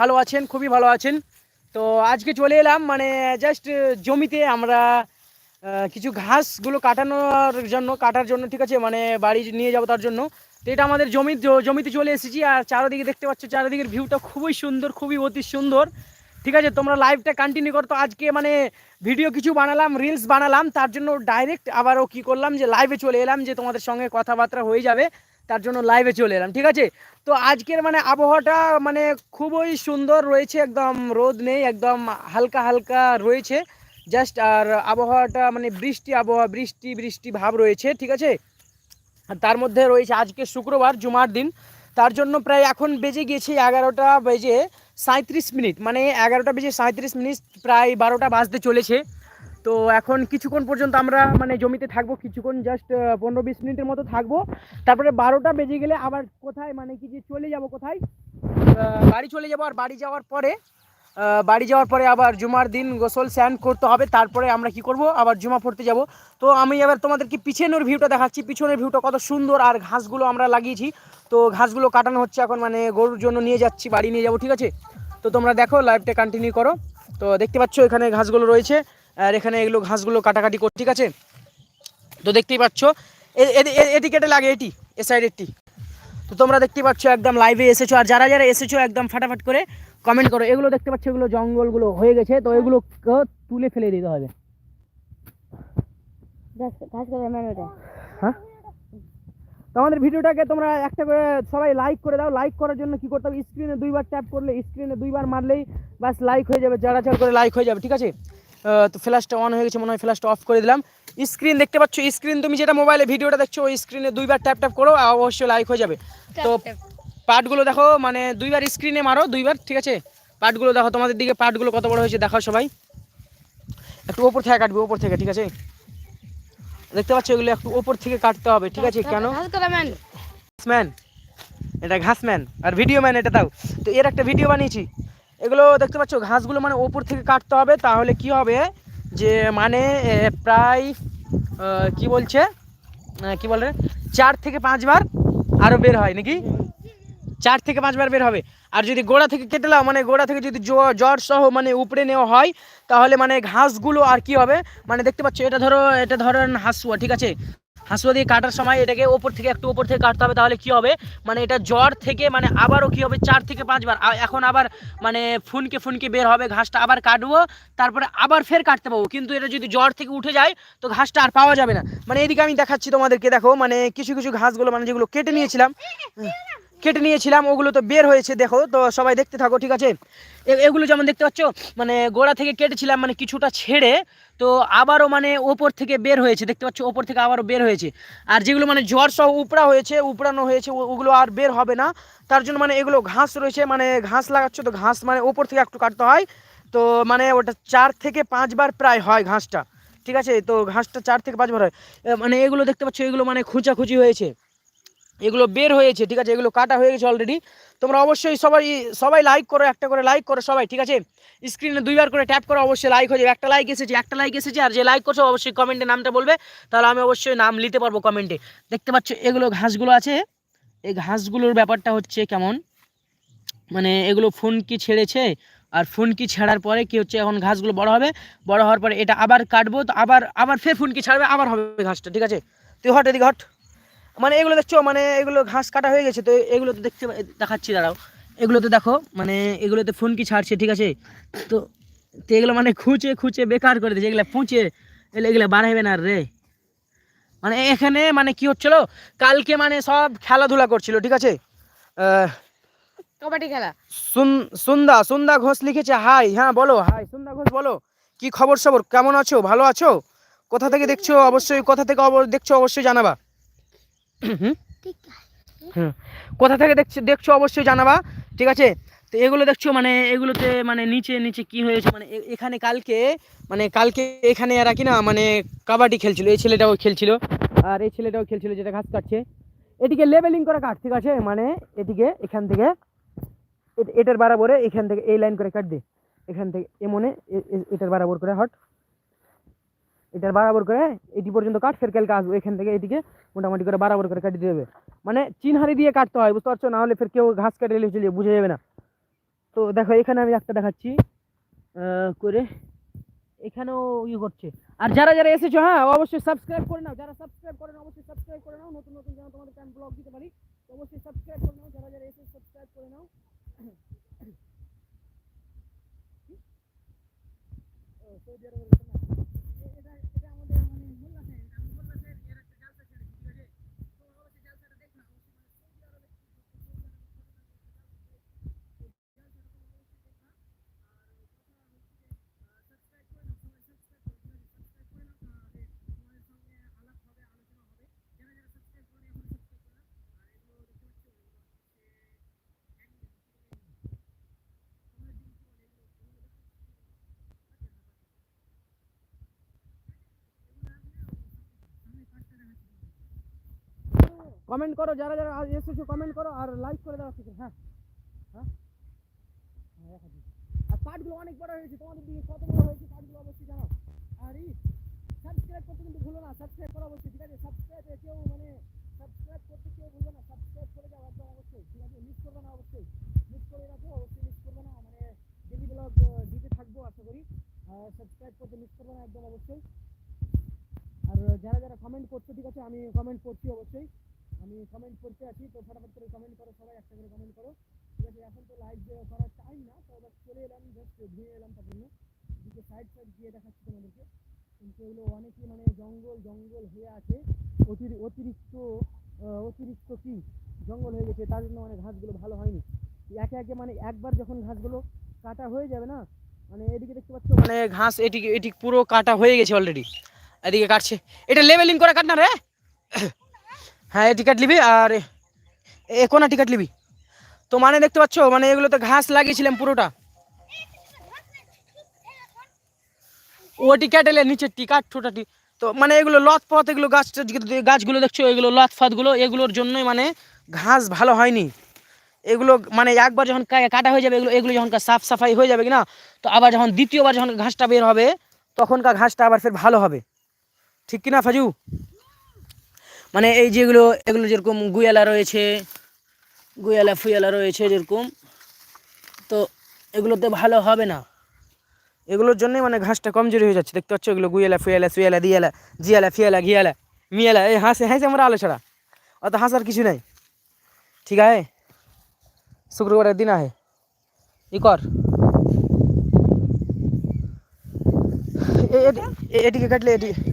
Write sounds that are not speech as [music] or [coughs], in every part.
ভালো আছেন, খুবই ভালো আছেন। তো আজকে চলে এলাম মানে জাস্ট জমিতে আমরা কিছু ঘাসগুলো কাটানোর জন্য, কাটার জন্য, ঠিক আছে মানে বাড়ি নিয়ে যাব তার জন্য। তো এটা আমাদের জমি, জমিতে চলে এসেছি, আর চারিদিকে দেখতে পাচ্ছ, চারিদিকের ভিউটা খুবই সুন্দর, খুবই অতি সুন্দর। ঠিক আছে, তোমরা লাইভটা কন্টিনিউ করতো আজকে মানে ভিডিও কিছু বানালাম রিলস বানালাম, তার জন্য ডাইরেক্ট আবারও কি করলাম, যে লাইভে চলে এলাম, যে তোমাদের সঙ্গে কথাবার্তা হয়ে যাবে। তার জন্য লাইভে চলে এলাম, ঠিক আছে? তো আজকের মানে আবহাওয়াটা মানে খুবই সুন্দর রয়েছে, একদম রোদ নেই, একদম হালকা হালকা রয়েছে। জাস্ট আর আবহাওয়াটা মানে বৃষ্টি, আবহাওয়া বৃষ্টি বৃষ্টি ভাব রয়েছে, ঠিক আছে? তার মধ্যে রয়েছে আজকে শুক্রবার, জুমার দিন। তার জন্য প্রায় এখন বেজে গিয়েছে এগারোটা বেজে সাঁত্রিশ মিনিট মানে এগারোটা বেজে সাঁত্রিশ মিনিট, প্রায় বারোটা বাজতে চলেছে। তো এখন কিছুক্ষণ পর্যন্ত আমরা মানে জমিতে থাকব, কিছুক্ষণ জাস্ট পনেরো বিশ মিনিটের মতো থাকব। তারপরে বারোটা বেজে গেলে আবার কোথায় মানে কি যে চলে যাব কোথায়? বাড়ি চলে যাব আর বাড়ি যাওয়ার পরে বাড়ি যাওয়ার পরে আবার জুমার দিন গোসল স্যান করতে হবে, তারপরে আমরা কি করব? আবার জুমা পড়তে যাব। তো আমি এবার তোমাদেরকে পিছনের ভিউটা দেখাচ্ছি, পিছনের ভিউটা কত সুন্দর আর ঘাসগুলো আমরা লাগিয়েছি। তো ঘাসগুলো কাটানো হচ্ছে এখন মানে গরুর জন্য নিয়ে যাচ্ছি, বাড়ি নিয়ে যাব, ঠিক আছে? তো তোমরা দেখো লাইভটা কন্টিনিউ করো। তো দেখতে পাচ্ছ এখানে ঘাসগুলো রয়েছে। আর এখানে এগুলো ঘাসগুলো কাটাকাটি কর ঠিক আছে? তো দেখতেই পাচ্ছ এটি কেটে লাগে এটি এ সাইডেরটি তো তোমরা দেখতে পাচ্ছ একদম লাইভে এসেছ আর যারা যারা এসেছ একদম ফাটাফাট করে কমেন্ট করো। এগুলো দেখতে পাচ্ছ এগুলো জঙ্গলগুলো হয়ে গেছে তো এগুলো তুলে ফেলে দিতে হবে। এটা হ্যাঁ? আমাদের ভিডিওটাকে তোমরা একটা করে সবাই লাইক করে দাও। লাইক করার জন্য কি করতে হবে? স্ক্রিনে দুইবার ট্যাপ করলে স্ক্রিনে দুইবার মারলেই বাস লাইক হয়ে যাবে যারা করে লাইক হয়ে যাবে ঠিক আছে? তো ফ্ল্যাশটা অন হয়ে গেছে মনে হয় ফ্ল্যাশটা অফ করে দিলাম স্ক্রিন দেখতে পাচ্ছ স্ক্রিন তুমি যেটা মোবাইলে ভিডিওটা দেখছ ওই স্ক্রিনে দুইবার ট্যাপ ট্যাপ করো অবশ্যই লাইক হয়ে যাবে তো পার্টগুলো দেখো মানে দুইবার স্ক্রিনে মারো দুইবার ঠিক আছে পার্টগুলো দেখো তোমাদের দিকে পার্টগুলো কত বড় হয়েছে দেখাও সবাই একটু ওপর থেকে কাটবে ওপর থেকে ঠিক আছে দেখতে পাচ্ছ এগুলো একটু ওপর থেকে কাটতে হবে ঠিক আছে কেন ম্যান এটা ঘাসম্যান আর ভিডিও ম্যান এটা দাও তো এর একটা ভিডিও বানিয়েছি এগুলো দেখতে পাচ্ছ, ঘাসগুলো মানে ওপর থেকে কাটতে হবে, তাহলে কি হবে যে মানে প্রায় কি বলছে কি বলে, চার থেকে পাঁচবার আরও বের হয় নাকি? চার থেকে পাঁচবার বের হবে। আর যদি গোড়া থেকে কেটে নাও মানে গোড়া থেকে যদি জ্বর সহ মানে উপরে নেওয়া হয়, তাহলে মানে ঘাসগুলো আর কি হবে? মানে দেখতে পাচ্ছ, এটা ধরো, এটা ধরেন হাসুয়া, ঠিক আছে? হাসুয়া দিয়ে কাটার সময় এটাকে ওপর থেকে একটু ওপর থেকে কাটতে হবে, তাহলে কি হবে? মানে এটা জ্বর থেকে মানে আবারও কি হবে? চার থেকে পাঁচবার। এখন আবার মানে ফুনকে ফুনকে বের হবে, ঘাসটা আবার কাটবো, তারপরে আবার ফের কাটতে পাবো। কিন্তু এটা যদি জ্বর থেকে উঠে যায়, তো ঘাসটা আর পাওয়া যাবে না। মানে এদিকে আমি দেখাচ্ছি তোমাদেরকে, দেখো মানে কিছু কিছু ঘাসগুলো মানে যেগুলো কেটে নিয়েছিলাম কেটে নিয়েছিলাম, ওগুলো তো বের হয়েছে, দেখো, তো সবাই দেখতে থাকো, ঠিক আছে? এগুলো যেমন দেখতে পাচ্ছ মানে গোড়া থেকে কেটেছিলাম মানে কিছুটা ছেড়ে তো আবারও মানে ওপর থেকে বের হয়েছে, দেখতে পাচ্ছ ওপর থেকে আবারও বের হয়েছে। আর যেগুলো মানে জ্বর সহ উপড়া হয়েছে, উপড়ানো হয়েছে ওগুলো আর বের হবে না। তার জন্য মানে এগুলো ঘাস রয়েছে মানে ঘাস লাগাচ্ছ তো ঘাস মানে ওপর থেকে একটু কাটতে হয়। তো মানে ওটা চার থেকে পাঁচবার প্রায় হয় ঘাসটা, ঠিক আছে? তো ঘাসটা চার থেকে পাঁচবার হয়। মানে এগুলো দেখতে পাচ্ছ, এগুলো মানে খুঁচাখুচি হয়েছে। এগুলো বের হয়েছে, ঠিক আছে? এগুলো কাটা হয়ে গেছে অলরেডি তোমরা অবশ্যই সবাই সবাই লাইক করো, একটা করে লাইক করো সবাই, ঠিক আছে? স্ক্রিনে দুইবার করে ট্যাপ করো, অবশ্যই লাইক হয়ে যাবে। একটা লাইক এসেছে, একটা লাইক এসেছে, আর যে লাইক করছ, অবশ্যই কমেন্টে নামটা বলবে। তাহলে আমি অবশ্যই নাম নিতে পারব কমেন্টে দেখতে পাচ্ছ, এগুলো ঘাসগুলো আছে। এই ঘাসগুলোর ব্যাপারটা হচ্ছে কেমন? মানে এগুলো ফোন কি ছেড়েছে, আর ফুনকি ছাড়ার পরে কি হচ্ছে, এখন ঘাসগুলো বড় হবে। বড় হওয়ার পরে এটা আবার কাটবো, তো আবার আবার ফের ফুনকি ছাড়বে, আবার হবে ঘাসটা, ঠিক আছে? তুই হট এদিকে হট। মানে এগুলো দেখছ মানে এগুলো ঘাস কাটা হয়ে গেছে তো এগুলো তো দেখতে দেখাচ্ছি দাঁড়াও। এগুলোতে দেখো মানে এগুলোতে ফুনকি ছাড়ছে ঠিক আছে? তো তো এগুলো মানে খুঁচে খুঁচে বেকার করে দিয়েছে এগুলো পুঁচে এগুলো এগুলো বাড়াইবে না রে। মানে এখানে মানে কি হচ্ছিল কালকে মানে সব খেলাধুলা করছিল ঠিক আছে? কবাডি খেলা? সুন- সুন্দা সুন্দা ঘোষ লিখেছে হাই হ্যাঁ বলো হাই সুন্দা ঘোষ বলো। কি খবর সবর কেমন আছো? ভালো আছো? কোথা থেকে দেখছ? অবশ্যই কোথা থেকে দেখছ অবশ্যই জানাবা। কোথা থেকে দেখছ দেখছ অবশ্যই জানাবা, ঠিক আছে? তো এগুলো দেখছ মানে এগুলোতে মানে নিচে নিচে কি হয়েছে? মানে এখানে কালকে মানে কালকে এখানে এরা কি না মানে কাবাডি খেলছিল। এই ছেলেটাও খেলছিল। আর এই ছেলেটাও খেলছিল যেটা ঘাস কাটছে। এটিকে লেবেলিং করে কাট, ঠিক আছে? মানে এটিকে এখান থেকে এটার বরাবরে এখান থেকে, এই লাইন করে কাট দে। এখান থেকে এমনে এটার বরাবর করে হট। এটার বরাবর করে এটি পর্যন্ত কাট ফের আসব এখান থেকে এটিকে মোটামুটি করে বরাবর করে কাটিয়ে দেবে। মানে চিনহারি দিয়ে কাটতে হয়, বুঝতে পারছ? না হলে ফের কেউ ঘাস কাটে এলে চলে বুঝে যাবে না। তো দেখো, এখানে আমি একটা দেখাচ্ছি করে এখানেও ইয়ে করছে। আর যারা যারা এসেছ হ্যাঁ অবশ্যই সাবস্ক্রাইব করে নাও। যারা সাবস্ক্রাইব করে নাও, অবশ্যই সাবস্ক্রাইব করে নাও। নতুন নতুন যেন তোমাদেরকে আমি ব্লগ দিতে পারি অবশ্যই সাবস্ক্রাইব করে নাও। যারা যারা এসে সাবস্ক্রাইব করে নাও। [coughs] সৌদি আরবের এটা না। এ- এটা এটা আমাদের মানে মোল্লা সাহেব আমি মোল্লা সাহেব এর একটা জালসা ছেড়েছি ঠিক আছে তো অবশ্যই জালসাটা দেখো না অবশ্যই মানে সৌদি আরবে কমেন্ট করো যারা যারা এসেছ কমেন্ট করো আর লাইক করে দাও ঠিক হ্যাঁ। হ্যাঁ। হ্যাঁ, আর কার্ডগুলো অনেক বড় হয়েছে তোমাদের দিকে কত বড় হয়েছে কার্ডগুলো অবশ্যই জানাও। আর এই সাবস্ক্রাইব করতে কিন্তু ভুলো না সাবস্ক্রাইব করো অবশ্যই ঠিক আছে? সাবস্ক্রাইব কেউ মানে সাবস্ক্রাইব করতে কেউ ভুলবে না সাবস্ক্রাইব করে যাও একদম অবশ্যই ঠিক আছে? মিস করবে না অবশ্যই। মিস করে রাখো অবশ্যই মিস করবে না মানে ডেলি ব্লগ দিতে থাকব আশা করি। সাবস্ক্রাইব করতে মিস করবে না একদম অবশ্যই। আর যারা যারা কমেন্ট করছ ঠিক আছে? আমি কমেন্ট করছি অবশ্যই। আমি কমেন্ট করতে আছি, তো ফটাফট করে কমেন্ট করো সবাই, একটা করে কমেন্ট করো। ঠিক আছে, এখন তো লাইভ করার টাইম না, তো এবার চলে এলাম জাস্ট ঘুরে এলাম তার জন্য দিকে সাইড সাইড দিয়ে দেখাচ্ছি তোমাদেরকে। কিন্তু এগুলো অনেকই মানে জঙ্গল জঙ্গল হয়ে আছে। অতিরি- অতিরিক্ত অতিরিক্ত কি? জঙ্গল হয়ে গেছে, তার জন্য মানে ঘাসগুলো ভালো হয়নি। একে একে মানে একবার যখন ঘাসগুলো কাটা হয়ে যাবে না মানে এদিকে দেখতে পাচ্ছ মানে ঘাস এটিকে এটি পুরো কাটা হয়ে গেছে অলরেডি এদিকে কাটছে। এটা লেভেলিং করে কাট না রে! হ্যাঁ এটি কাট লিবি আর এ- এ কোনা টিকাট লিবি তো মানে দেখতে পাচ্ছ মানে এগুলোতে ঘাস লাগিয়েছিলাম পুরোটা। ওটি এলে নিচে টিকাট ছোটাটি তো মানে এগুলো লত পথ, এগুলো গাছ, গাছগুলো দেখছ, এগুলো লত ফাতগুলো এগুলোর জন্যই মানে ঘাস ভালো হয়নি। এগুলো মানে একবার যখন কাটা হয়ে যাবে, এগুলো এগুলো যখন সাফ সাফাই হয়ে যাবে কি না তো আবার যখন দ্বিতীয়বার যখন ঘাসটা বের হবে, তখনকার ঘাসটা আবার ফের ভালো হবে। ঠিক কি না ফাজু? মানে এই যেগুলো, এগুলো যেরকম গুয়ালা রয়েছে, গুয়ালা ফুয়ালা রয়েছে যেরকম, তো এগুলোতে ভালো হবে না। এগুলোর জন্যই মানে ঘাসটা কমজোরি হয়ে যাচ্ছে। দেখতে পাচ্ছ এগুলো গুয়ালা ফুয়ালা, সুয়ালা, দিয়ালা, জিয়ালা, ফিয়ালা ঘিয়ালা মিয়ালা, এই হাসে হাসে আমরা আলো ছাড়া। অত হাসার কিছু নাই। ঠিক আছে? শুক্রবারের দিন আহে। ই কর। এ- এ- এ- এদিকে কাটলে এদিকে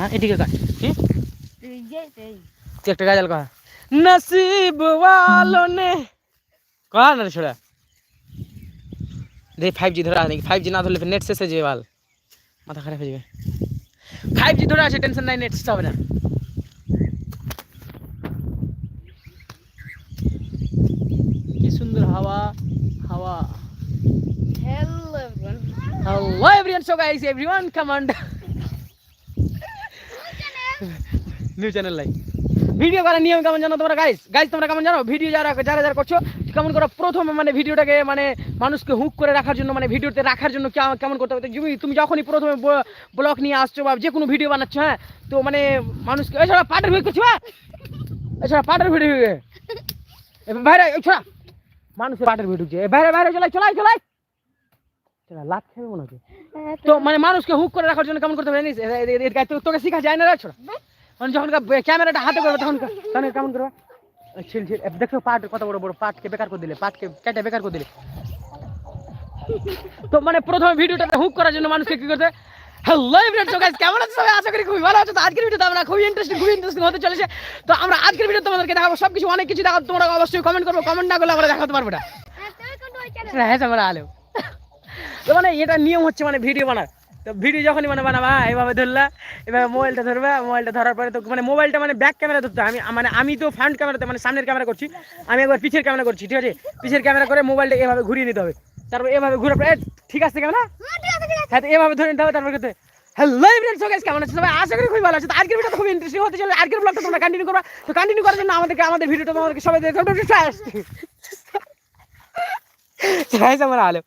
হ্যাঁ এদিকে কাট কি তুই একটা গাজাল কহ নসিব वालों ने কহ না রে ছোড়া দে ফাইভ জি ধরে আছে নাকি ফাইভ জি না ধরলে নেট শেষ হয়ে যাবে বাল মাথা খারাপ হয়ে যাবে ফাইভ জি ধরে আছে টেনশন নাই নেট শেষ হবে না কি সুন্দর হাওয়া হাওয়া Hello everyone. Hello everyone, so guys, everyone come on. new channel lie. Video করার নিয়ম কেমন জানো তোমরা? গাইস গাইস তোমরা কেমন জানো? ভিডিও যারা যারা যারা করছ কেমন করো প্রথমে মানে ভিডিওটাকে মানে মানুষকে হুক করে রাখার জন্য মানে ভিডিওতে রাখার জন্য কেমন- করতে হবে? তুমি তুমি যখনই প্রথমে ব্লগ নিয়ে আসছো বা যে কোনো ভিডিও বানাচ্ছো হ্যাঁ? তো মানে মানুষকে এছাড়া পাটের ভিডিও করছ হ্যাঁ? এছাড়া পাটের ভিডিও বাইরে এছাড়া মানুষের পাটের ভিডিও বাইরে বাইরে চলাই চলাই চলাই। মনে হচ্ছে তো মানে মানুষকে হুক করে রাখার জন্য কেমন করতে হবে জানিস? তোকে শিখা যায় না রে ছোড়া। যখন ক্যামেরাটা হাতে করবে তখন তখন কেমন করবে? ছিল ছিল দেখো পাট কত বড় বড় পাটকে বেকার করে দিলে পাটকে কেটে বেকার করে দিলে। তো মানে প্রথমে ভিডিওটা হুক করার জন্য মানুষকে কি করতে হ্যালো এভরিওয়ান তো গাইস কেমন আছো সবাই? আশা করি খুবই ভালো আছো। তো আজকের ভিডিওতে আমরা খুবই ইন্টারেস্টিং খুবই ইন্টারেস্টিং হতে চলেছে। তো আমরা আজকের ভিডিও তোমাদেরকে দেখাবো সব কিছু অনেক কিছু দেখাবো। তোমরা অবশ্যই কমেন্ট করব কমেন্ট না করলে আমরা দেখাতে পারব না। হ্যাঁ আমরা আলো তো মানে এটা নিয়ম হচ্ছে মানে ভিডিও বানার। তো ভিডিও যখনই মানে বানাবা এভাবে ধরলা এভাবে মোবাইলটা ধরবে মোবাইলটা ধরার পরে তো মানে মোবাইলটা মানে ব্যাক ক্যামেরা ধরতে আমি মানে আমি তো ফ্রন্ট ক্যামেরাতে মানে সামনের ক্যামেরা করছি, আমি একবার পিছের ক্যামেরা করছি, ঠিক আছে? পিছের ক্যামেরা করে মোবাইলটা এভাবে ঘুরিয়ে নিতে হবে। তারপর এভাবে ঘুরে পরে ঠিক আছে ক্যামেরা হ্যাঁ এভাবে ধরে নিতে হবে, তারপর করতে হ্যালো এভরিওয়ান সো গাইস কেমন আছো? সবাই আশা করি খুবই ভালো আছো। তো আজকের ভিডিওটা খুব ইন্টারেস্টিং হতে চলে আজকের ব্লগটা তোমরা কন্টিনিউ করবা। তো কন্টিনিউ করার জন্য আমাদেরকে, আমাদের ভিডিওটা তোমাদেরকে সবাই দেখতে হবে আমরা আলো।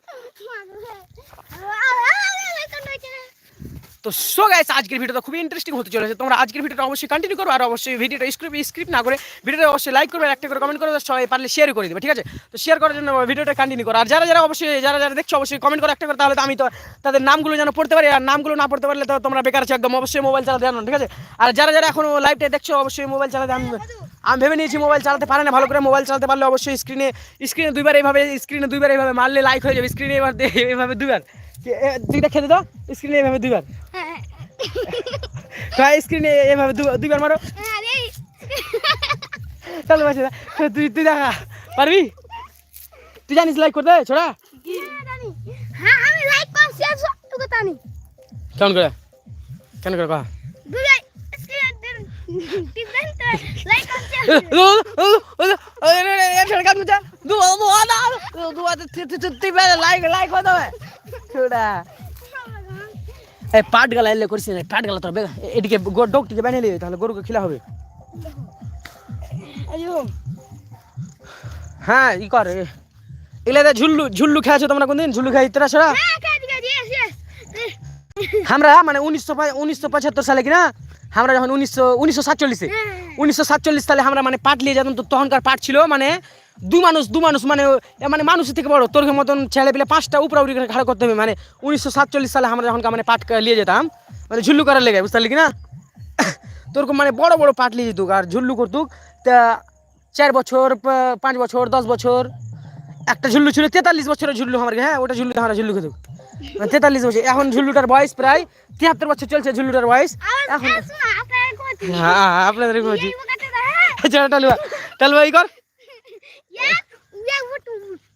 তো সো গাইস আজকের ভিডিওটা খুবই ইন্টারেস্টিং হতে চলেছে। তোমরা আজকের ভিডিওটা অবশ্যই কন্টিনিউ করো, আর অবশ্যই ভিডিওটা স্ক্রিপ্ট স্ক্রিপ্ট না করে ভিডিওটা অবশ্যই লাইক করবে একটা করে কমেন্ট আর সবাই পারলে শেয়ার করে দেবে, ঠিক আছে? তো শেয়ার করার জন্য ভিডিওটা কন্টিনিউ করো। আর যারা যারা অবশ্যই, যারা যারা দেখছ, অবশ্যই কমেন্ট করে একটা করে, তাহলে তো আমি তো তাদের নামগুলো যেন পড়তে পারি, আর নামগুলো না পড়তে পারলে তো তোমরা বেকার আছো একদম, অবশ্যই মোবাইল চালাতে জানো ঠিক আছে? আর যারা যারা এখনও লাইভটা দেখছ, অবশ্যই মোবাইল চালাতে, আমি আমি ভেবে নিয়েছি মোবাইল চালাতে পারে না, ভালো করে মোবাইল চালাতে পারলে অবশ্যই স্ক্রিনে স্ক্রিনে দুইবার এইভাবে স্ক্রিনে দুইবার এইভাবে মারলে লাইক হয়ে যাবে স্ক্রিনে এবার এইভাবে দুইবার। দুইটা খেতে দাও স্ক্রিনে এইভাবে দুইবার স্ক্রিনে এইভাবে দু- দুইবার মারো চলো বাসে তুই তুই দেখা পারবি তুই জানিস লাইক করতে ছোড়া হ্যাঁ কেমন করে কেন করে কহ লাইক লাইক ছোড়া এই পাট গালা এলে করিস না পাট গালা তোর বেগা। এদিকে বানিয়ে নিবি তাহলে গরুকে খিলা হবে। হ্যাঁ ই কর এগুলা ঝুল্লু ঝুল্লু খেয়েছো তোমরা কোনদিন? ঝুল্লু খেয়ে ইতরা ছড়া হ্যাঁ আমরা মানে উনিশশো উনিশশো পঁচাত্তর সালে কিনা আমরা যখন উনিশশো উনিশশো সাতচল্লিশে। উনিশশো সাতচল্লিশ সালে আমরা মানে পাট নিয়ে যেতাম তো তখনকার পাট ছিল মানে দু মানুষ দু মানুষ মানে মানে মানুষের থেকে বড় তোর মতন ছেলে পেলে পাঁচটা উপরা উপরি করে খাড়া করতে হবে মানে উনিশশো সাতচল্লিশ সালে আমরা যখন মানে পাট নিয়ে যেতাম মানে ঝুল্লু করার লেগে বুঝতে পারলি কিনা তোরকম মানে বড় বড় পাট নিয়ে যেতুক আর ঝুল্লু করতুক তা চার বছর পাঁচ বছর দশ বছর একটা ঝুল্লু ছিল তেতাল্লিশ বছরের ঝুল্লু আমার হ্যাঁ ওটা ঝুল্লু আমরা ঝুল্লু খেতুক মানে তেতাল্লিশ বছর এখন ঝুল্লুটার বয়স প্রায় তিয়াত্তর বছর চলছে ঝুল্লুটার বয়স এখন হ্যাঁ আপনাদের হ্যাঁ টালুয়া টালুয়া কর ইয়া ইয়া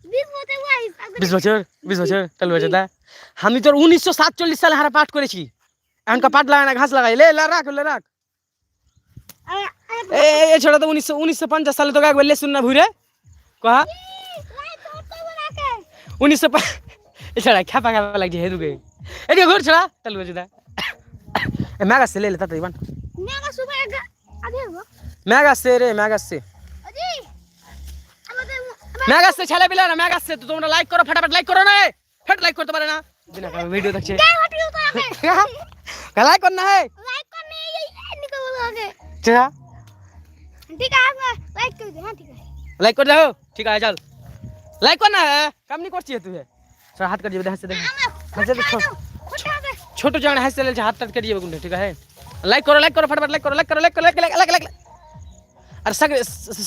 বিশ বছর বয়স বিশ বছর বিশ বছর টালুয়া চেতা আমি তোর উনিশশো সাতচল্লিশ সালে হারা পাঠ করেছি। এখনকার পাট লাগায় না ঘাস লাগাই। লে লা রাখ লে রাখ। এ এ- এ ছোটা তো উনিশশো উনিশশো পঞ্চাশ সালে তোকে একবার লেসুন না ভুরে কহা? উনিশশো পা- এছাড়া খ্যাপা খ্যাপা লাগছে হেদুকে এদিকে ঘুর ছড়া। টালুয়া চেতা এ ম্যাগ আসছে লে লে তাড়াতাড়ি বান। মেগা সুপার এগা আদে গো ম্যাগ আসছে রে ম্যাগ আসছে আজি আমাদের ম্যাগ আসছে ছেলে পিলা না ম্যাগ আসছে তো তোমরা লাইক করো ফটাফট লাইক করো না। ফট লাইক করতে পারে না। দিনা ভিডিও দেখছে। [laughs] কে হটিও তো আগে লাইক কর না হে লাইক করনে এই নিকো বলো আগে চেরা ঠিক আছে লাইক করে দে হ্যাঁ ঠিক আছে। লাইক করে দাও ঠিক আছে চল। লাইক কর না কাম নি করছিস তুই। সর হাত কাট যাবে হাসতে দেখ। হাসতে দেখ কোথা আছে ছোট জানা হাসতে লেছে হাত টাত কেটে যাবে কোনটা ঠিক আছে। লাইক করো লাইক করো ফটাফট লাইক করো লাইক করো লাইক করো লাইক লাইক লাইক আর চাকরি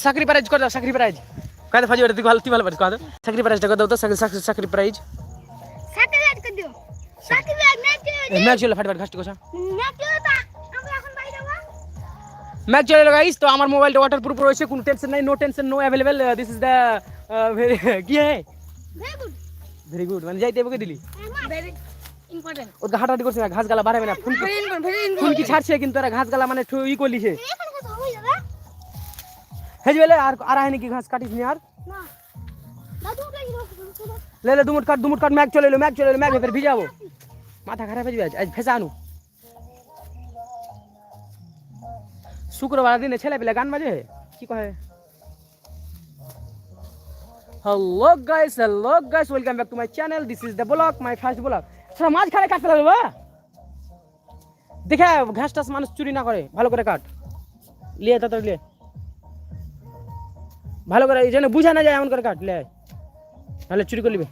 চাকরি প্রাইজ করে দাও চাকরি প্রাইজ কাদের ফাজি ওটা তুই ভালো তুই ভালো পারিস কাদের চাকরি প্রাইজটা করে দাও তো চাকরি চাকরি চাকরি প্রাইজ সাথে লাইক করে দিও সাথে লাইক না দিও ম্যাচ চলে ফটাফট ঘাসটি কোসা না দিও তা আমরা এখন বাইরে যাব ম্যাচ চলে গেল গাইস তো আমার মোবাইলটা ওয়াটার প্রুফ রয়েছে কোনো টেনশন নাই no tension no available this is the very কি হ্যাঁ ভেরি গুড ভেরি গুড মানে যাইতে বকে দিলি ভেরি ইম্পর্টেন্ট ওকে হাঁটাহাঁটি করছে না ঘাস গালা বাড়াবে না ফুল ভেরি ইম্পর্টেন্ট ভেরি ফুল কি ছাড়ছে কিন্তু এরা ঘাস গালা মানে ঠু- ই করলিছে হেজ বেলে আর আর আয় নাকি ঘাস কাটিস নি আর? লে লে দুমুট কাট দুমুট কাট ম্যাচ চলে এলো ম্যাচ চলে এলো ম্যাচ ভেতরে ভিজাবো। মাথা খারাপ হয়ে যাবে আজ আজ ফেসা আনু। শুক্রবার দিনে ছেলে পেলে গান বাজে? কি কহে hello guys hello guys welcome back to my channel this is the vlog my first vlog সেটা মাছ খালে কাটতে লাগবে বা দেখে ঘাস টাস মানুষ চুরি না করে ভালো করে কাট। লিয়ে তাড়াতাড়ি লিয়ে। ভালো করে জন্য বুঝা না যায় এমন করে কাটলে তাহলে চুরি করে নিবে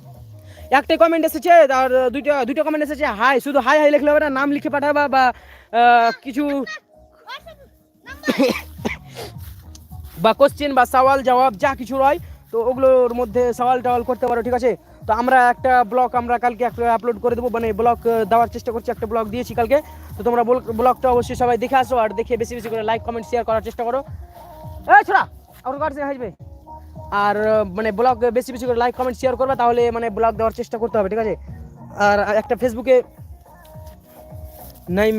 একটাই কমেন্ট এসেছে, আর দুইটা দুইটা কমেন্ট এসেছে, হাই, শুধু হাই হাই লিখলে হবে না, নাম লিখে পাঠাবা বা কিছু বা কোশ্চেন বা সওয়াল, জবাব, যা কিছু রয়, তো ওগুলোর মধ্যে সওয়াল টাওয়াল করতে পারো, ঠিক আছে? তো আমরা একটা ব্লগ আমরা কালকে একটা আপলোড করে দেবো মানে ব্লগ দেওয়ার চেষ্টা করছি, একটা ব্লগ দিয়েছি কালকে। তো তোমরা ব্লগটা অবশ্যই সবাই দেখে আসো, আর দেখে বেশি বেশি করে লাইক কমেন্ট শেয়ার করার চেষ্টা করো। এই ছোড়া! আসবে আর মানে ব্লগ বেশি বেশি করে লাইক কমেন্ট শেয়ার করবে তাহলে মানে ব্লগ দেওয়ার চেষ্টা করতে হবে ঠিক আছে আর একটা ফেসবুকে নাইম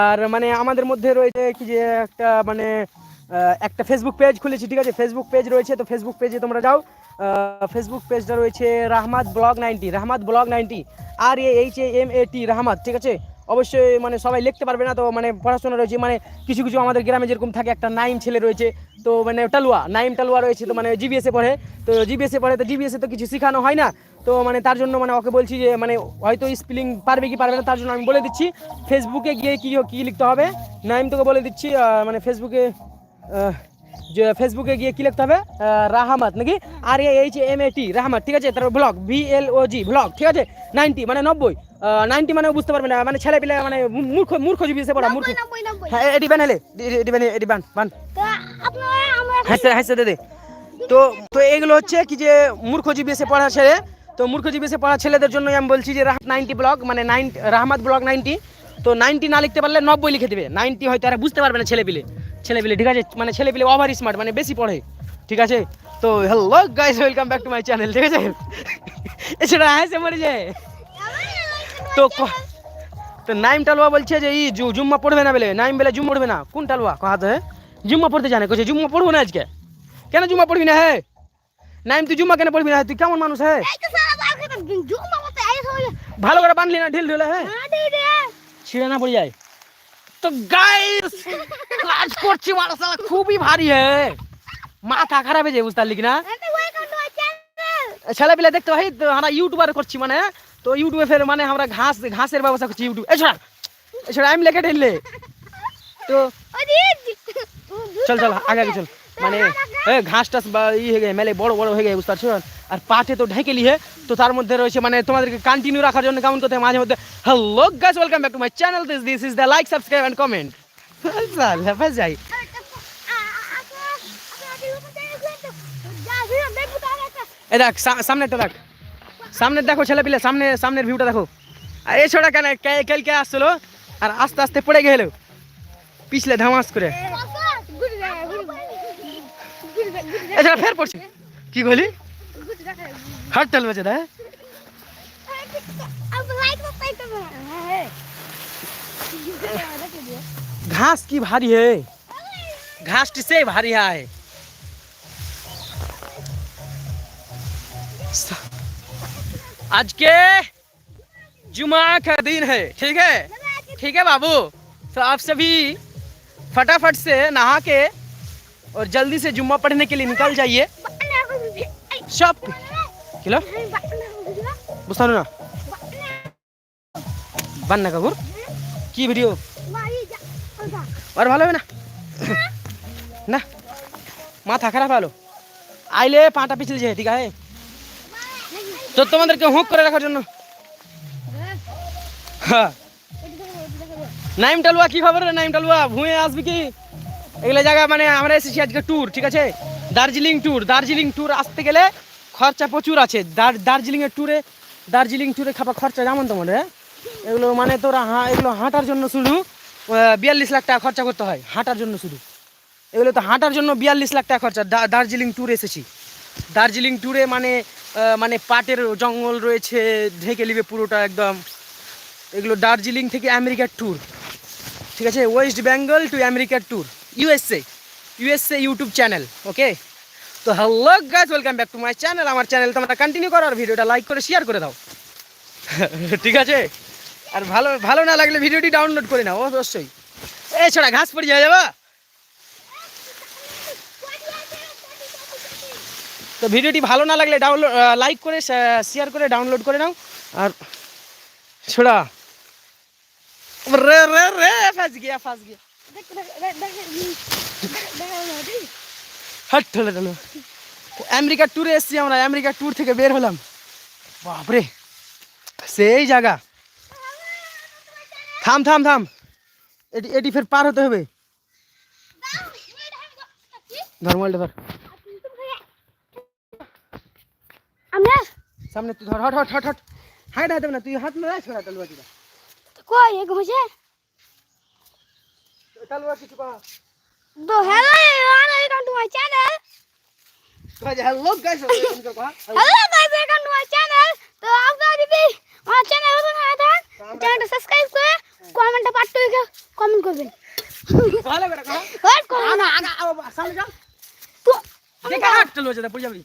আর মানে আমাদের মধ্যে রয়েছে কি যে একটা মানে একটা ফেসবুক পেজ খুলেছি ঠিক আছে ফেসবুক পেজ রয়েছে তো ফেসবুক পেজে তোমরা যাও ফেসবুক পেজটা রয়েছে Rahmat vlog ninety Rahmat vlog ninety R A H M A T টি রাহমাত ঠিক আছে অবশ্যই মানে সবাই লিখতে পারবে না তো মানে পড়াশোনা রয়েছে মানে কিছু কিছু আমাদের গ্রামে যেরকম থাকে একটা নাইম ছেলে রয়েছে, তো মানে টালুয়া, নাইম টালুয়া রয়েছে তো মানে জিবিএসে পড়ে, তো জিবিএসে পড়ে, তো জিবিএসে তো কিছু শেখানো হয় না, তো মানে তার জন্য মানে ওকে বলছি যে মানে হয়তো স্পেলিং পারবে কি পারবে না তার জন্য আমি বলে দিচ্ছি ফেসবুকে গিয়ে কী কী লিখতে হবে, নাইম তোকে বলে দিচ্ছি মানে ফেসবুকে যে ফেসবুকে গিয়ে কী লিখতে হবে রাহামাত নাকি আর এইচ এম এ টি রাহামাত, ঠিক আছে? তারপর vlog V L O G vlog ঠিক আছে? নাইনটি মানে নব্বই। নাইনটি মানে বুঝতে পারবে না। মানে ছেলে পিলে মানে মূর্খ মূর্খ জিবিএসে পড়া মূর্খ। হ্যাঁ এটি বান হেলে। এটি বান এটি বান বান। হাসতে হাসতে দে তো তো এগুলো হচ্ছে কি যে মূর্খ জিবিএসে পড়া ছেলে। তো মূর্খ জিবিএসে পড়া ছেলেদের জন্য আমি বলছি যে রাহাত নাইনটি ব্লক মানে নাইন রাহমাত ব্লক নাইনটি তো নাইনটি না লিখতে পারলে নব্বই লিখে দেবে। নাইনটি হয়তো আর বুঝতে পারবে না ছেলে পিলে। ছেলে পিলে ঠিক আছে? মানে ছেলে পিলে ওভার স্মার্ট মানে বেশি পড়ে। ঠিক আছে? তো hello guys welcome back to my channel ঠিক আছে? [laughs] এছাড়া হাসে মরে যায় তো তো নাইম টালুয়া বলছে যে ই জুম্মা পড়বে না বলে। নাইম বলে জুম পড়বে না। কোন টালুয়া? কথা হে জুম্মা পড়তে জানে। কইছে জুম্মা পড়ব না আজকে? কেন জুম্মা পড়বি না? হে নাইম তুই জুম্মা কেন পড়বি না? তুই কেমন মানুষ হে? ভালো করে বানলি না ঢিল ঢিলে হে? ছিঁড়ে না পড়ে যায়। তো গাইস কাজ করছি মারাশালা খুবই ভারী হে। মাথা খারাপ হয়ে যায় বুঝতে পারলি না আমি ওয়েলকাম টু মাই চ্যানেল ছেলে পিলে দেখতে ভাই আমরা ইউটিউবার করছি মানে তো ইউটিউবে ফের মানে আমরা ঘাস, ঘাসের ব্যবস্থা করছি ইউটিউব এছাড়া এছাড়া আমি লেখে ঢেললে তো চল চল, আগে আগে চল। মানে ঘাস টাস বা ই হয়ে গেছে, মেলে বড় বড় হয়ে গেছে, বুঝতে পারছ? আর পাটে তো ঢেকে লিহে তো তার মধ্যে রয়েছে মানে তোমাদেরকে কন্টিনিউ রাখার জন্য কেমন করতে মাঝে মধ্যে hello guys welcome back to my channel this this is the like subscribe and comment যাই। এ দেখ সামনেরটা দেখ। সামনের দেখো ছেলে পিলে সামনে সামনের ভিউটা দেখো আর এ ছোটা কেন কে- কালকে আসছিল আর আস্তে আস্তে পড়ে গেল পিছলে ধামাস করে এছাড়া ফের পড়ছি কি বলি হাট টাল বেঁচে দেয় घास की भारी है घास से भारी है आज के जुमा का दिन है ठीक है ठीक है बाबू तो आप सभी फटाफट से नहा के और जल्दी से जुम्मा पढ़ने के लिए निकल जाइए सब किलो বুঝতে পারো না বান্না কাকুর কি ভিডিও আর ভালো হবে না না মাথা খারাপ হলো আইলে পাটা পিছলে যায় ঠিক আছে তো তোমাদেরকে হুঁক করে রাখার জন্য। হ্যাঁ। নাইম টালুয়া, কি খবর রে নাইম টালুয়া? ভুঁয়ে আসবি কি? এগুলো জায়গা মানে আমরা এসেছি আজকে ট্যুর ঠিক আছে? দার্জিলিং ট্যুর দার্জিলিং ট্যুর আসতে গেলে খরচা প্রচুর আছে। দার- দার্জিলিংয়ের ট্যুরে দার্জিলিং ট্যুরে খাবার খরচা যেমন তোমার এগুলো মানে তোরা হা এগুলো হাঁটার জন্য শুধু বিয়াল্লিশ লাখ টাকা খরচা করতে হয়, হাঁটার জন্য শুধু। এগুলো তো হাঁটার জন্য বিয়াল্লিশ লাখ টাকা খরচা। দার্জিলিং ট্যুর এসেছি। দার্জিলিং ট্যুরে মানে মানে পাটের জঙ্গল রয়েছে, ঢেকে নিবে পুরোটা একদম। এগুলো দার্জিলিং থেকে আমেরিকার ট্যুর ঠিক আছে? ওয়েস্ট বেঙ্গল টু আমেরিকার tour USA USA YouTube channel okay তো hello guys welcome back to my channel আমার চ্যানেল তোমরা কন্টিনিউ করো আর ভিডিওটা লাইক করে শেয়ার করে দাও। [laughs] ঠিক আছে? আর ভালো ভালো না লাগলে ভিডিওটি ডাউনলোড করে নাও, অবশ্যই। এছাড়া ঘাস পড়ে যাওয়া যাবা। তো ভিডিওটি ভালো না লাগলে ডাউনলোড লাইক করে শেয়ার করে ডাউনলোড করে নাও। আর ছোড়া। রে রে রে, ফাঁস গিয়া ফাঁস গিয়া। হাট, ঠেলে দিল আমেরিকার ট্যুরে এসেছি আমরা আমেরিকার ট্যুর থেকে বের হলাম। বাপরে, সেই জায়গা। থাম থাম থাম। এটি এটি ফের পার হতে হবে। ধর ধর। আমরা সামনে তুই ধর hot hot hot hot height হাতে না তুই হাত না ছোড়া তালুয়া দিবা কই এক হইছে তালুয়া কিছু পা তো hello everyone welcome to my channel hello guys hello guys welcome to my channel तो आप लोग भी আমার চ্যানেল নতুন হয়ে থাকেন চ্যানেলটা সাবস্ক্রাইব করে কমেন্টে পার্ট টু কমেন্ট করবেন ভালো করে কহ হোয়াট করো না আগা আগা সামনে যা তো দেখে হাট তালুয়া যেটা পড়ে যাবি।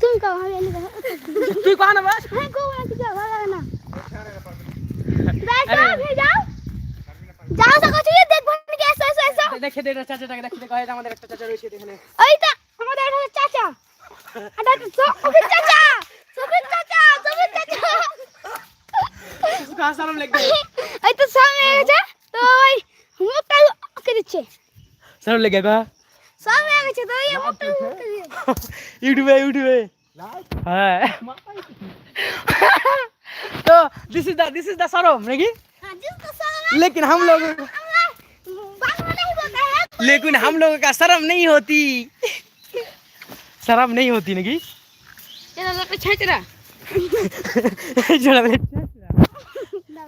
তুমি কাও আমি এনে তুই কহ না বাস? হ্যাঁ কো না কিছু ভালো লাগে না। যাও যাও যাও। সকাল থেকে দেখব নাকি এসো এসো এসো। দেখে দে এটা চাচাটাকে দেখে দে কয় আমাদের একটা চাচা রয়েছে এখানে। তো আমাদের একটা চাচা। এটা তো সফির চাচা সফির চাচা সফির চাচা। কাজ সালাম লাগবে এই তো সামনে গেছে তো ওই মুখটা ওকে দিচ্ছে। সালাম লাগবে [laughs] हाँ। [laughs] तो this is the this is the सरोम नहीं लेकिन हम लोग लेकिन हम लोगों का शर्म नहीं होती। शर्म नहीं होती नहीं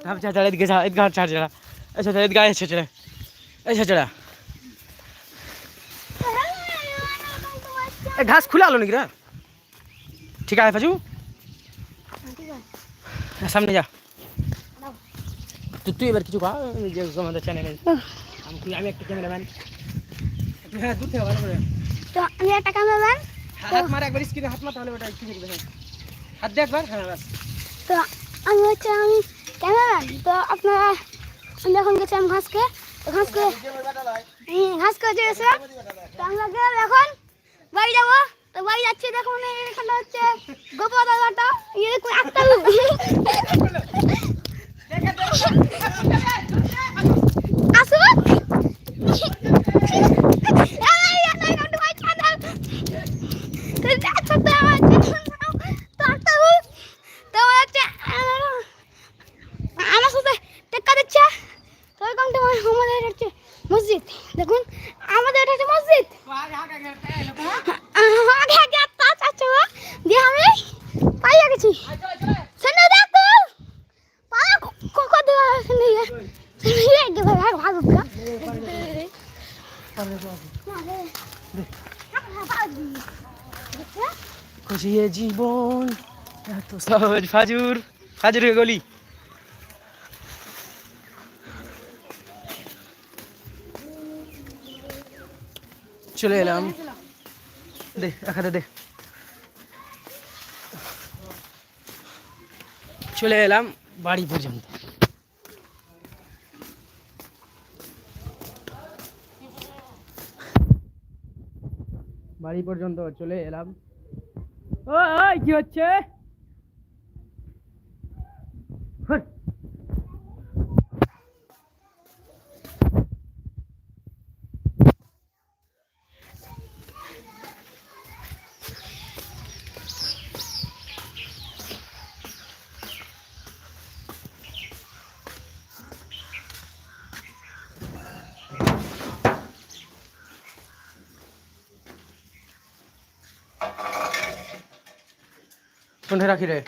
अच्छा चला अच्छा चला अच्छा चला। এ ঘাস খুলে আলো নাকি রে? ঠিক আছে ফাজু? সামনে যা। তুই এবার কিছু খা যে আমাদের চ্যানেলে আমি আমি একটা ক্যামেরাম্যান হ্যাঁ দূর থেকে ভালো করে। তো আমি একটা ক্যামেরাম্যান হাত মার একবার স্ক্রিনে হাত মার তাহলে ওটা স্ক্রিনে দেখবে হ্যাঁ। হাত দে একবার হ্যাঁ বাস তো আমি হচ্ছে আমি ক্যামেরাম্যান তো এখন। বাড়ি যাব? তো বাড়ি যাচ্ছি দেখুন এখানে হচ্ছে গোপাল দাদাটা ইয়ে দেখুন একটা আসুন এই, এই, এই, come to my channel. তো দেখো তো আমার channel নাম, তো একটা ভুল। তো আমার হচ্ছে, আহ, আমার সাথে টেক্কা দিচ্ছে তো ওইরকম তো আমার- আমাদের হচ্ছে মসজিদ দেখুন আমাদের এটা হচ্ছে মসজিদ আগে আগে একটা আছে দিয়ে আমি পাইয়া গেছি সেটা দেখো পায়া কোকো দেওয়া আছে নিয়ে নিয়ে গেছে ভাগ ভাগ ভাগ খুশিয়ে জীবন এত সহজ ফাজুর ফাজুরের গলি? চলে এলাম। দে দে। চলে এলাম বাড়ি পর্যন্ত। বাড়ি পর্যন্ত চলে এলাম। ওই কি হচ্ছে? কোনটা রাখি রে।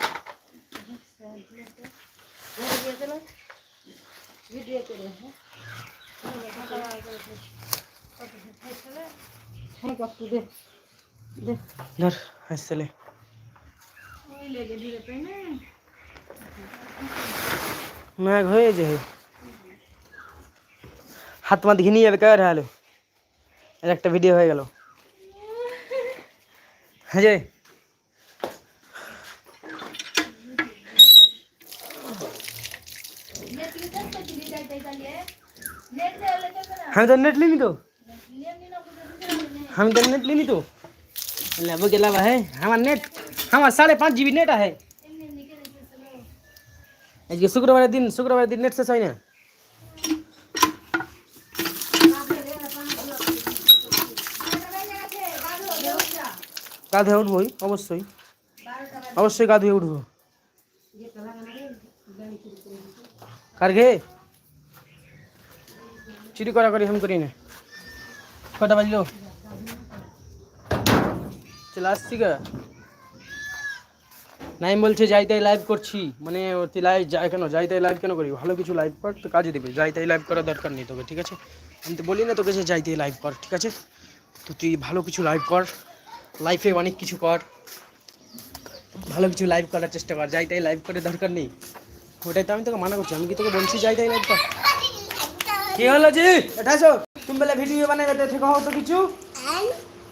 ধর আসলে ম্যাগ হয়ে যায়। হাত মা ঘিনিয়ে যাবে কার হ্যালো এর একটা ভিডিও হয়ে গেল। হ্যাঁ હવે તો નેટ લઈ तो? हम तो नेट लेनी तो? लेबो के गला है? हमारा नेट हमारा साढ़े पाँच जी बी नेट है। आज के शुक्रवार दिन शुक्रवार दिन नेट से सही ना? কাঁধে উঠবই অবশ্যই अवश्य। কাঁধে উঠবো কার ঘে চুরি করা করি আমি করি না? কটা বাজলো? চলে আসছি গা। নাইম বলছে, যাই তাই লাইভ করছি। মানে তুই লাইভ যাই কেন, যাই তাই লাইভ কেন করি ভালো কিছু লাইভ কর, তো কাজে দেবে। যাই তাই লাইভ করার দরকার নেই তোকে, ঠিক আছে? আমি তো বলি না তোকে যে যাই তাই লাইভ কর, ঠিক আছে? তো তুই ভালো কিছু লাইভ কর লাইফে অনেক কিছু কর। ভালো কিছু লাইভ করার চেষ্টা কর, যাই তাই লাইভ করে দরকার নেই। ওটাই তো আমি তোকে মানা করছি, আমি কি তোকে বলছি যাই তাই লাইভ কর? কি হলো জি? এঠাছো তুমি বেলে ভিডিও বানাইবে তো কহো তো কিছু।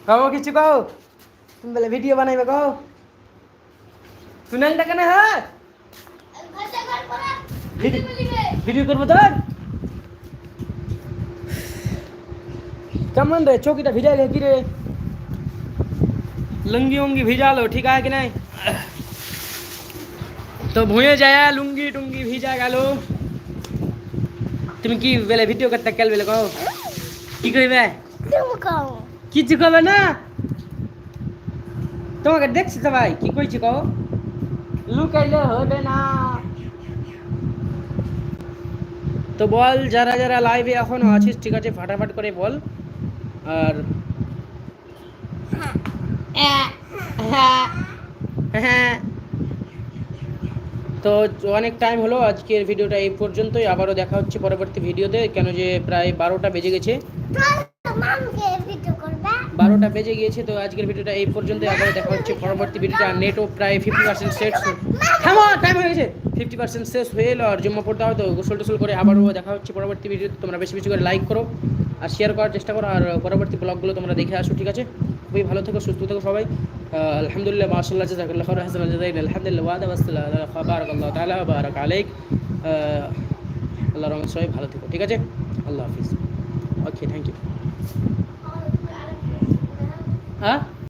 কহো কিছু কহো তুমি বেলে ভিডিও বানাইবে কহো সুনালটা কেন হ্যাঁ ভিডিও করব তো কেমন রে চৌকিটা ভিজাইলে কি রে? লুঙ্গি উঙ্গি ভিজালো ঠিক আছে কি নাই? তো ভুঁয়ে যায় লুঙ্গি টুঙ্গি ভিজা গেল। তুমি কি বেলে ভিডিও করতে কেল বেলে কও? কি কইবে? কিছু কবে না? তোমাকে দেখছি সবাই কি কইছি কও? লুকাইলে হবে না। তো বল যারা যারা লাইভে এখনও আছিস ঠিক আছে ফাটাফাট করে বল। আর হ্যাঁ। হ্যাঁ। তো অনেক টাইম হলো, আজকের ভিডিওটা এই পর্যন্তই। আবারও দেখা হচ্ছে পরবর্তী ভিডিওতে, কেন যে প্রায় বারোটা বেজে গেছে। বারোটা বেজে গিয়েছে, তো আজকের ভিডিওটা এই পর্যন্ত আবার দেখা হচ্ছে পরবর্তী ভিডিওটা। নেটও প্রায় ফিফটি পার্সেন্ট শেষ থামো টাইম হয়ে গেছে। ফিফটি পার্সেন্ট শেষ হয়ে এলো, আর জম্মা পড়তে হয়তো গোসল টোসল করে আবারও দেখা হচ্ছে পরবর্তী ভিডিওতে। তোমরা বেশি বেশি করে লাইক করো আর শেয়ার করার চেষ্টা করো। আর পরবর্তী ব্লগগুলো তোমরা দেখে আসো, ঠিক আছে? খুবই ভালো থেকো, সুস্থ থেকো সবাই। আহ, আলহামদুলিল্লাহ মাশাল্লাহ জাজাকাল্লাহ খাইর হাসান জাযাইন আলহামদুলিল্লাহ ওয়াদা ওয়াসসালাম বারাকাল্লাহু তাআলা বারাক আলাইক আহ, আল্লাহ রহমত সবাই ভালো থেকো ঠিক আছে আল্লাহ হাফিজ ওকে থ্যাংক ইউ হ্যাঁ